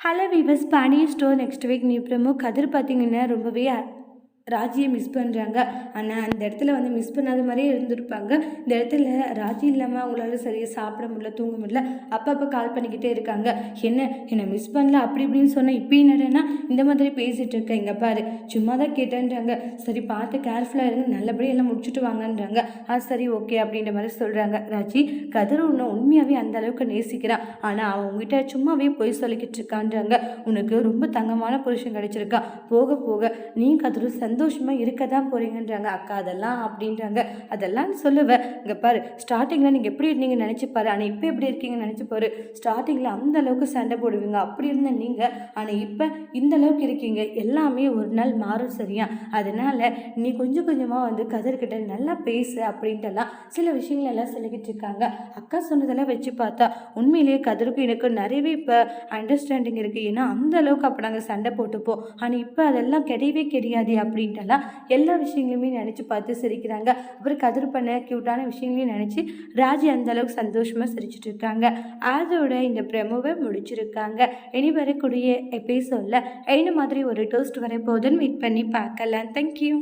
Hello viewers Pandiya store next week new promo Kathir பார்த்தீங்கன்னா ரொம்பவே ராஜியை miss பண்ணுறாங்க ஆனால் அந்த இடத்துல வந்து மிஸ் பண்ணாத மாதிரியே இருந்திருப்பாங்க. இந்த இடத்துல ராஜி இல்லாமல் அவங்களால சரியாக சாப்பிட முடியல தூங்க முடியல அப்பப்போ கால் பண்ணிக்கிட்டே இருக்காங்க. என்ன என்னை மிஸ் பண்ணல அப்படி இப்படின்னு சொன்னால் இப்போ என்னடனா இந்த மாதிரி பேசிகிட்டு இருக்கேன் இங்கே பாரு. சும்மா தான் கேட்டேன்றாங்க. சரி பார்த்து கேர்ஃபுல்லாக இருங்க. நல்லபடியாக எல்லாம் முடிச்சுட்டு வாங்கன்றாங்க. ஆ சரி ஓகே அப்படின்ற மாதிரி சொல்கிறாங்க ராஜி கதிர் உன்னை உண்மையாகவே அந்த அளவுக்கு நேசிக்கிறான் ஆனால் அவன் உங்ககிட்ட சும்மாவே பொய் சொல்லிக்கிட்டு இருக்கான்றாங்க. உனக்கு ரொம்ப தங்கமான புருஷன் கிடச்சிருக்கா. போக போக நீ கதிரும் சந்தோஷமாக இருக்க தான் போகிறீங்கன்றாங்க அக்கா அதெல்லாம் அப்படின்றாங்க. அதெல்லாம் சொல்லுவேன் இங்கே பாரு ஸ்டார்டிங்கில் நீங்கள் எப்படி இருந்தீங்கன்னு நினச்சி பாரு. ஆனால் இப்போ எப்படி இருக்கீங்கன்னு நினச்சி பாரு. ஸ்டார்டிங்கில் அந்த அளவுக்கு சண்டை போடுவீங்க. அப்படி இருந்த நீங்கள் ஆனால் இப்போ இந்த அளவுக்கு இருக்கீங்க. எல்லாமே ஒரு நாள் மாறும் சரியா? அதனால் நீ கொஞ்சம் கொஞ்சமாக வந்து கதிர்கிட்ட நல்லா பேசு அப்படின்ட்டுலாம் சில விஷயங்கள் எல்லாம் சொல்லிக்கிட்டு இருக்காங்க. அக்கா சொன்னதெல்லாம் வச்சு பார்த்தா உண்மையிலேயே கதருக்கும் எனக்கு நிறையவே இப்போ அண்டர்ஸ்டாண்டிங் இருக்குது ஏன்னா அந்த அளவுக்கு அப்போ நாங்கள் சண்டை போட்டுப்போம். ஆனால் இப்போ அதெல்லாம் கிடையவே கிடையாது அப்படி அப்படின்ட்டுலாம் எல்லா விஷயங்களையுமே நினச்சி பார்த்து சிரிக்கிறாங்க. அப்புறம் கதிர் பண்ண க்யூட்டான விஷயங்களையும் நினச்சி ராஜி அந்தளவுக்கு சந்தோஷமாக சிரிச்சிட்டு இருக்காங்க அதோட இந்த பிரமுவை முடிச்சிருக்காங்க. இனி வரக்கூடிய எபிசோடில் என்ன மாதிரி ஒரு டோஸ்ட் வரப்போகுதுன்னு வெயிட் பண்ணி பார்க்கலாம். தேங்க்யூ